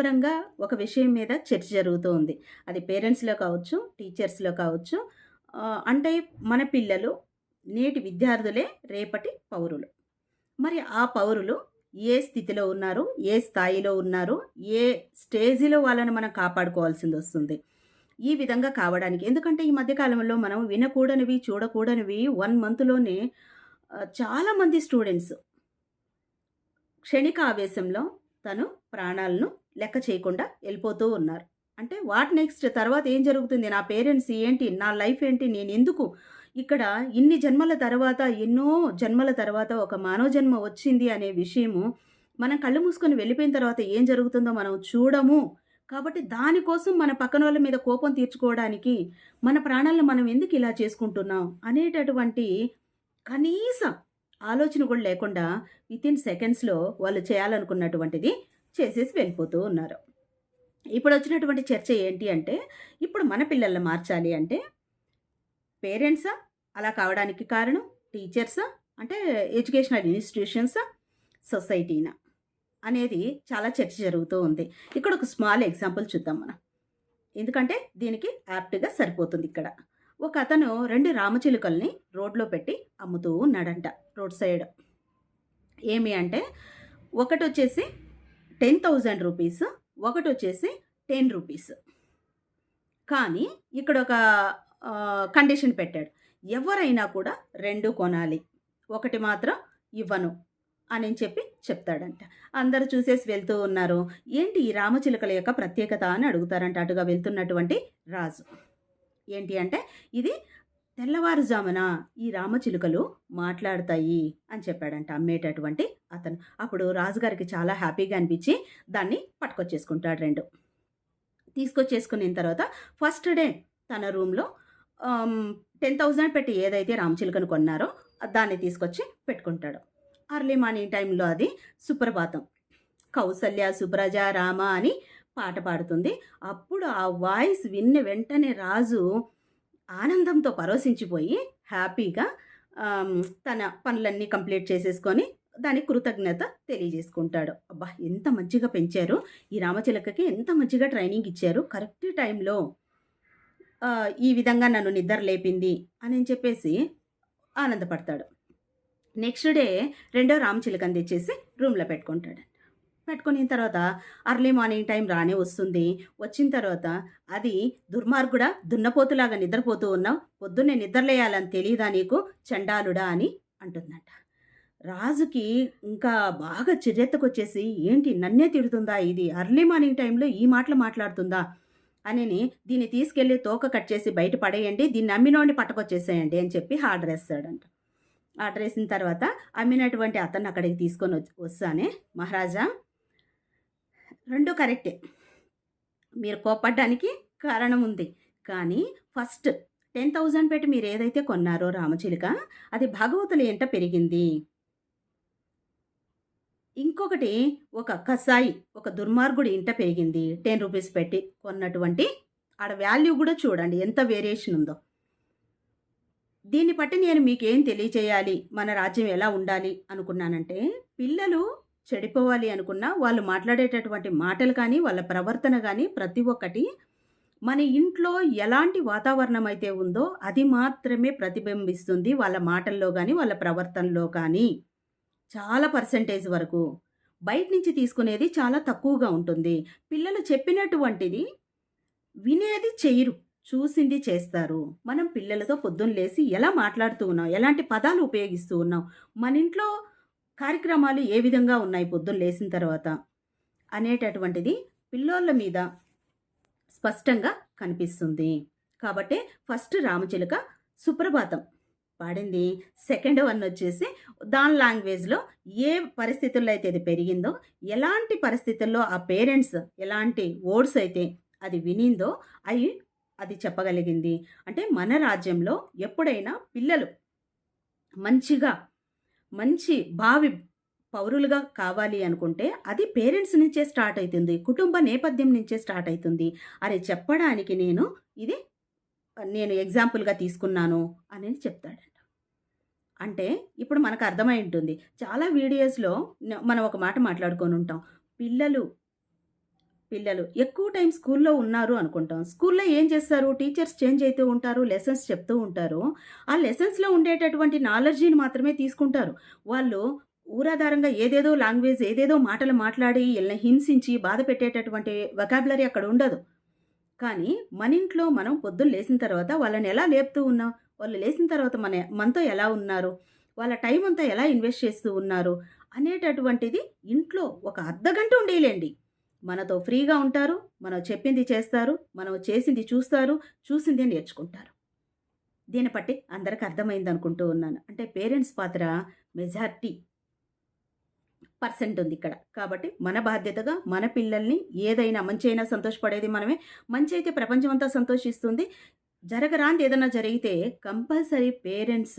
వృత్తిపరంగా ఒక విషయం మీద చర్చ జరుగుతూ ఉంది అది పేరెంట్స్లో కావచ్చు టీచర్స్లో కావచ్చు అంటే మన పిల్లలు నేటి విద్యార్థులే రేపటి పౌరులు. మరి ఆ పౌరులు ఏ స్థితిలో ఉన్నారు ఏ స్థాయిలో ఉన్నారు ఏ స్టేజిలో వాళ్ళని మనం కాపాడుకోవాల్సింది వస్తుంది. ఈ విధంగా కావడానికి ఎందుకంటే ఈ మధ్యకాలంలో మనం వినకూడనివి చూడకూడనివి వన్ మంత్లోనే చాలామంది స్టూడెంట్స్ క్షణిక ఆవేశంలో తను ప్రాణాలను లెక్క చేయకుండా వెళ్ళిపోతూ ఉన్నారు. అంటే వాట్ నెక్స్ట్ తర్వాత ఏం జరుగుతుంది? నా పేరెంట్స్ ఏంటి? నా లైఫ్ ఏంటి? నేను ఎందుకు ఇక్కడ ఇన్ని జన్మల తర్వాత ఎన్నో జన్మల తర్వాత ఒక మానవ జన్మ వచ్చింది అనే విషయము మనం కళ్ళు మూసుకొని వెళ్ళిపోయిన తర్వాత ఏం జరుగుతుందో మనం చూడము. కాబట్టి దానికోసం మన పక్కన వాళ్ళ మీద కోపం తీర్చుకోవడానికి మన ప్రాణాలను మనం ఎందుకు ఇలా చేసుకుంటున్నాం అనేటటువంటి కనీసం ఆలోచన కూడా లేకుండా వితిన్ సెకండ్స్లో వాళ్ళు చేయాలనుకున్నటువంటిది చేసేసి వెళ్ళిపోతూ ఉన్నారు. ఇప్పుడు వచ్చినటువంటి చర్చ ఏంటి అంటే ఇప్పుడు మన పిల్లల్ని మార్చాలి అంటే పేరెంట్సా అలా కావడానికి కారణం టీచర్సా అంటే ఎడ్యుకేషనల్ ఇన్స్టిట్యూషన్సా సొసైటీనా అనేది చాలా చర్చ జరుగుతూ ఉంది. ఇక్కడ ఒక స్మాల్ ఎగ్జాంపుల్ చూద్దాం మనం. ఎందుకంటే దీనికి యాప్ట్గా సరిపోతుంది ఇక్కడ. ఒక అతను రెండు రామచిలుకల్ని రోడ్లో పెట్టి అమ్ముతూ ఉన్నాడంట రోడ్ సైడ్. ఏమి అంటే ఒకటి వచ్చేసి టెన్ థౌజండ్ రూపీస్ ఒకటి వచ్చేసి టెన్ రూపీస్. కానీ ఇక్కడ ఒక కండిషన్ పెట్టాడు. ఎవరైనా కూడా రెండు కొనాలి ఒకటి మాత్రం ఇవ్వను అని చెప్పి చెప్తాడంట. అందరూ చూసేసి వెళ్తూ ఉన్నారు. ఏంటి ఈ రామచిలుకల యొక్క ప్రత్యేకత అని అడుగుతారంట అటుగా వెళ్తున్నటువంటి రాజు. ఏంటి అంటే ఇది తెల్లవారుజామున ఈ రామచిలుకలు మాట్లాడతాయి అని చెప్పాడంట అమ్మేటటువంటి అతను. అప్పుడు రాజుగారికి చాలా హ్యాపీగా అనిపించి దాన్ని పట్టుకొచ్చేసుకుంటాడు రెండు. తీసుకొచ్చేసుకున్న తర్వాత ఫస్ట్ డే తన రూమ్లో టెన్ థౌజండ్ పెట్టి ఏదైతే రామచిలుకను కొన్నారో దాన్ని తీసుకొచ్చి పెట్టుకుంటాడు. అర్లీ మార్నింగ్ టైంలో అది సుప్రభాతం. కౌసల్య సుప్రజ రామ అని పాట పాడుతుంది. అప్పుడు ఆ వాయిస్ విన్న వెంటనే రాజు ఆనందంతో పరోసించిపోయి హ్యాపీగా తన పనులన్నీ కంప్లీట్ చేసేసుకొని దాని కృతజ్ఞత తెలియజేసుకుంటాడు. అబ్బా ఎంత మంచిగా పెంచారు. ఈ రామచిలకకి ఎంత మంచిగా ట్రైనింగ్ ఇచ్చారు. కరెక్ట్ టైంలో ఈ విధంగా నన్ను నిద్ర లేపింది అని చెప్పేసి ఆనందపడతాడు. నెక్స్ట్ డే రెండో రామచిలకని తెచ్చేసి రూమ్లో పెట్టుకుంటాడు. పెట్టుకున్న తర్వాత అర్లీ మార్నింగ్ టైం రానే వస్తుంది. వచ్చిన తర్వాత అది దుర్మార్గుడా దున్నపోతులాగా నిద్రపోతూ ఉన్నావు పొద్దున్నే నిద్రలేయాలని తెలియదా నీకు? చండాలుడా అని అంటుందంట. రాజుకి ఇంకా బాగా చిరెత్తకొచ్చేసి ఏంటి నన్నే తిడుతుందా ఇది? అర్లీ మార్నింగ్ టైంలో ఈ మాటలు మాట్లాడుతుందా? అని దీన్ని తీసుకెళ్ళి తోక కట్ చేసి బయట పడేయండి దీన్ని అమ్మినోడిని పట్టుకొచ్చేసేయండి అని చెప్పి ఆర్డర్ వేస్తాడంట. ఆర్డర్ వేసిన తర్వాత అమ్మినటువంటి అతన్ని అక్కడికి తీసుకొని వస్తానే మహారాజా రెండు కరెక్టే. మీరు కోపడ్డానికి కారణం ఉంది కానీ ఫస్ట్ టెన్ థౌజండ్ పెట్టి మీరు ఏదైతే కొన్నారో రామచిలుక అది భగవతుల ఎంట పెరిగింది. ఇంకొకటి ఒక కసాయి ఒక దుర్మార్గుడి ఇంట పెరిగింది. టెన్ రూపీస్ పెట్టి కొన్నటువంటి ఆడ వాల్యూ కూడా చూడండి ఎంత వేరియేషన్ ఉందో. దీన్ని బట్టి నేను మీకేం తెలియచేయాలి మన రాజ్యం ఎలా ఉండాలి? అనుకున్నానంటే పిల్లలు చెడిపోవాలి అనుకున్నా వాళ్ళు మాట్లాడేటటువంటి మాటలు కానీ వాళ్ళ ప్రవర్తన కానీ ప్రతి ఒక్కటి మన ఇంట్లో ఎలాంటి వాతావరణం అయితే ఉందో అది మాత్రమే ప్రతిబింబిస్తుంది వాళ్ళ మాటల్లో కానీ వాళ్ళ ప్రవర్తనలో కానీ. చాలా పర్సంటేజ్ వరకు బయట నుంచి తీసుకునేది చాలా తక్కువగా ఉంటుంది. పిల్లలు చెప్పినటువంటిది వినేది చేయరు చూసింది చేస్తారు. మనం పిల్లలతో పొద్దున్న లేసి ఎలా మాట్లాడుతూ ఉన్నాం? ఎలాంటి పదాలు ఉపయోగిస్తూ ఉన్నాం? మన ఇంట్లో కార్యక్రమాలు ఏ విధంగా ఉన్నాయి పొద్దున్న లేచిన తర్వాత అనేటటువంటిది పిల్లోళ్ళ మీద స్పష్టంగా కనిపిస్తుంది. కాబట్టి ఫస్ట్ రామచిలుక సుప్రభాతం పాడింది. సెకండ్ వన్ వచ్చేసి దాని లాంగ్వేజ్లో ఏ పరిస్థితుల్లో అయితే అది పెరిగిందో ఎలాంటి పరిస్థితుల్లో ఆ పేరెంట్స్ ఎలాంటి వర్డ్స్ అయితే అది వినిందో అవి అది చెప్పగలిగింది. అంటే మన రాజ్యంలో ఎప్పుడైనా పిల్లలు మంచిగా మంచి భావి పౌరులుగా కావాలి అనుకుంటే అది పేరెంట్స్ నుంచే స్టార్ట్ అవుతుంది కుటుంబ నేపథ్యం నుంచే స్టార్ట్ అవుతుంది అరే చెప్పడానికి నేను ఇది నేను ఎగ్జాంపుల్గా తీసుకున్నాను అనేది చెప్తాడంట. అంటే ఇప్పుడు మనకు అర్థమై ఉంటుంది. చాలా వీడియోస్లో మనం ఒక మాట మాట్లాడుకొని ఉంటాం. పిల్లలు పిల్లలు. ఎక్కువ టైం స్కూల్లో ఉన్నారు అనుకుంటాం. స్కూల్లో ఏం చేస్తారు? టీచర్స్ చేంజ్ అవుతూ ఉంటారు లెసన్స్ చెప్తూ ఉంటారు. ఆ లెసన్స్లో ఉండేటటువంటి నాలెడ్జీని మాత్రమే తీసుకుంటారు. వాళ్ళు ఊరాధారంగా ఏదేదో లాంగ్వేజ్ ఏదేదో మాటలు మాట్లాడి వీళ్ళని హింసించి బాధ పెట్టేటటువంటి వెకాబులరీ అక్కడ ఉండదు. కానీ మన ఇంట్లో మనం పొద్దున్న లేచిన తర్వాత వాళ్ళని ఎలా లేపుతూ ఉన్నాం? వాళ్ళు లేచిన తర్వాత మన మనతో ఎలా ఉన్నారు? వాళ్ళ టైం అంతా ఎలా ఇన్వెస్ట్ చేస్తూ ఉన్నారు? అనేటటువంటిది ఇంట్లో ఒక అర్ధ గంట ఉండేలేండి. మనతో ఫ్రీగా ఉంటారు మనం చెప్పింది చేస్తారు మనం చేసింది చూస్తారు చూసిందే నేర్చుకుంటారు. దీన్ని బట్టి అందరికి అర్థమైంది అనుకుంటూ ఉన్నాను. అంటే పేరెంట్స్ పాత్ర మెజార్టీ పర్సెంట్ ఉంది ఇక్కడ. కాబట్టి మన బాధ్యతగా మన పిల్లల్ని ఏదైనా మంచి అయినా సంతోషపడేది మనమే. మంచి అయితే ప్రపంచం అంతా సంతోషిస్తుంది. జరగరాంది ఏదైనా జరిగితే కంపల్సరీ పేరెంట్స్